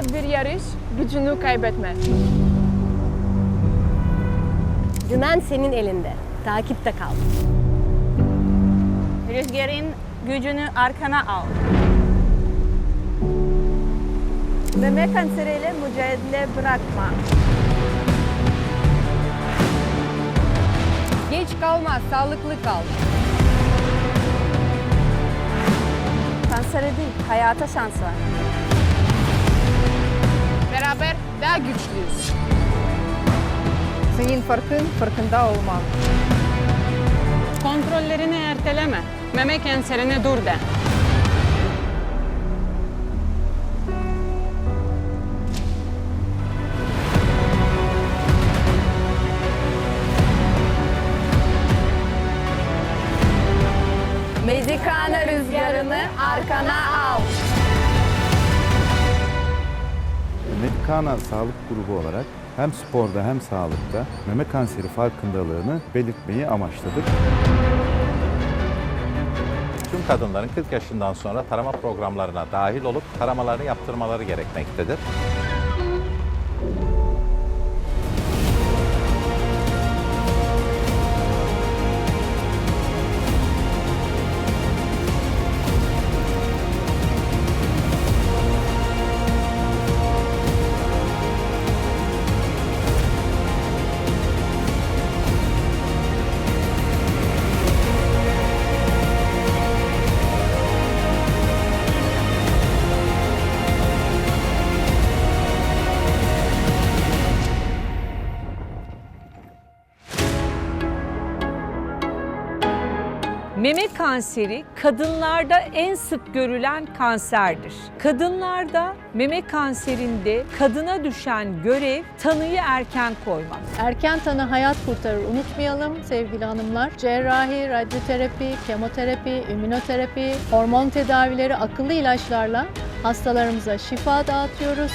Hayat bir yarış, gücünü kaybetme. Dümen senin elinde. Takipte kal. Rüzgarın gücünü arkana al. Meme kanseriyle mücadele bırakma. Geç kalma, sağlıklı kal. Kansere değil, hayata şans var. Beraber daha güçlüyüz. Senin farkın farkında olmak. Kontrollerini erteleme. Meme kanserine dur de. Medikana rüzgarını arkana al. Medikana Sağlık Grubu olarak hem sporda hem sağlıkta meme kanseri farkındalığını belirtmeyi amaçladık. Tüm kadınların 40 yaşından sonra tarama programlarına dahil olup taramalarını yaptırmaları gerekmektedir. Meme kanseri kadınlarda en sık görülen kanserdir. Kadınlarda meme kanserinde kadına düşen görev tanıyı erken koymak. Erken tanı hayat kurtarır unutmayalım sevgili hanımlar. Cerrahi, radyoterapi, kemoterapi, immünoterapi, hormon tedavileri, akıllı ilaçlarla hastalarımıza şifa dağıtıyoruz.